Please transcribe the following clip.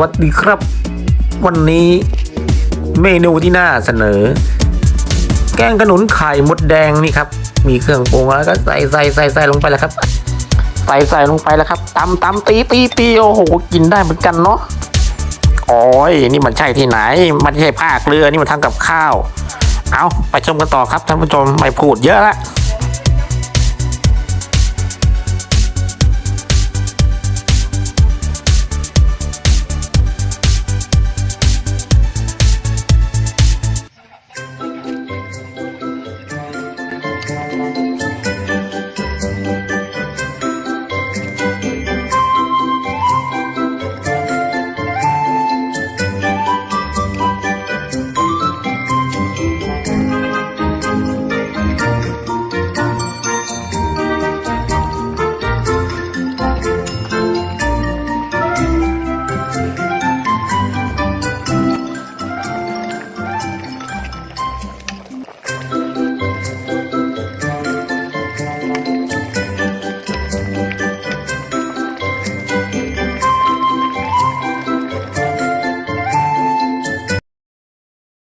วัสดีครับ วันนี้เมนูที่น่าเสนอ แกงขนุนไข่มดแดงนี่ครับ มีเครื่องปรุงแล้วก็ใส่ใส่ใส่ใส่ลงไปแล้วครับ ใส่ใส่ลงไปแล้วครับตำตำตีตีตีโอ้โหกินได้เหมือนกันเนาะโอ้ยนี่มันใช่ที่ไหน มันไม่ใช่ภาคเรือนี่มันทำกับข้าว เอาไปชมกันต่อครับท่านผู้ชมไม่พูดเยอะละ